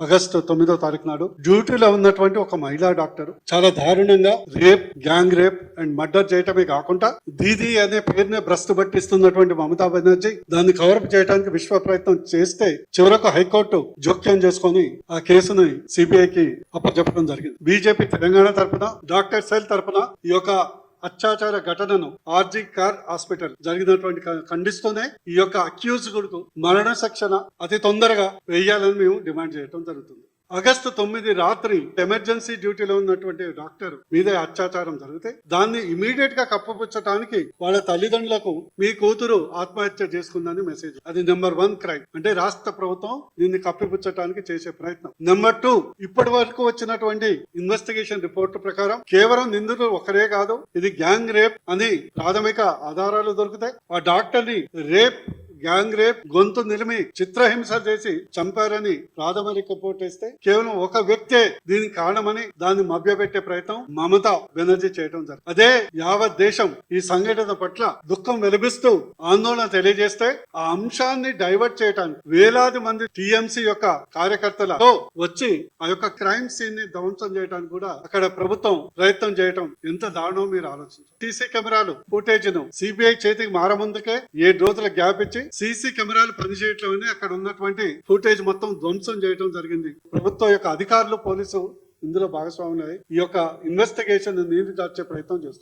August తొమ్మిదో తారీఖు నాడు డ్యూటీలో ఉన్నటువంటి ఒక మహిళా డాక్టర్ చాలా దారుణంగా rape gang rape and murder చేయటమే కాకుండా దీది అనే పేరునే భ్రష్టు పట్టిస్తున్నటువంటి మమతా బెనర్జీ దాన్ని కవరప్ చేయడానికి విశ్వ ప్రయత్నం చేస్తే చివరకు హైకోర్టు జోక్యం చేసుకొని ఆ కేసుని సిబిఐకి అప్పచెప్పడం జరిగింది. బీజేపీ తెలంగాణ తరఫున డాక్టర్ సెల్ తరఫున ఈ యొక్క అత్యాచార ఘటనను ఆర్జీ కార్ హాస్పిటల్ జరిగినటువంటి ఖండిస్తూనే ఈ యొక్క అక్యూజ్ కొడుకు మరణ శిక్షణ అతి తొందరగా వేయాలని మేము డిమాండ్ చేయడం జరుగుతుంది. ఆగస్టు తొమ్మిది రాత్రి ఎమర్జెన్సీ డ్యూటీలో ఉన్నటువంటి డాక్టర్ మీద అత్యాచారం జరిగితే దాన్ని ఇమీడియట్గా కప్పపుచ్చటానికి వాళ్ళ తల్లిదండ్రులకు మీ కూతురు ఆత్మహత్య చేసుకుందని మెసేజ్. అది నెంబర్ వన్ క్రైమ్. అంటే రాష్ట్ర ప్రభుత్వం దీన్ని కప్పిపుచ్చటానికి చేసే ప్రయత్నం. నెంబర్ టూ ఇప్పటి వరకు వచ్చినటువంటి ఇన్వెస్టిగేషన్ రిపోర్ట్ ప్రకారం కేవలం నిందితులు ఒకరే కాదు ఇది గ్యాంగ్ రేప్ అని ప్రాథమిక ఆధారాలు దొరుకుతాయి. ఆ డాక్టర్ని రేప్ గ్యాంగ్ రేప్ గొంతు నిలిమి చిత్రహింస చేసి చంపారని ప్రాథమిక రిపోర్ట్ వేస్తే కేవలం ఒక వ్యక్తే దీనికి కారణమని దాన్ని మభ్యపెట్టే ప్రయత్నం మమతా బెనర్జీ చేయడం జరిగింది అదే యావత్ దేశం ఈ సంఘటన పట్ల దుఃఖం వెలిపిస్తూ ఆందోళన తెలియజేస్తే ఆ అంశాన్ని డైవర్ట్ చేయడానికి వేలాది మంది టిఎంసి యొక్క కార్యకర్తలతో వచ్చి ఆ యొక్క క్రైమ్ సీన్ని ధ్వంసం చేయడానికి కూడా అక్కడ ప్రభుత్వం ప్రయత్నం చేయటం ఎంత దారుణం మీరు ఆలోచించారు? సీసీ కెమెరాలు ఫుటేజ్ను సిబిఐ చేతికి మారముందుకే ఏడు రోజుల గ్యాప్ ఇచ్చి సీసీ కెమెరాలు పనిచేయట్లేమని అక్కడ ఉన్నటువంటి ఫుటేజ్ మొత్తం ధ్వంసం చేయడం జరిగింది. ప్రభుత్వం యొక్క అధికారులు పోలీసు ఇందులో భాగస్వాములు ఈ యొక్క ఇన్వెస్టిగేషన్ నీరు దాచే ప్రయత్నం చేస్తారు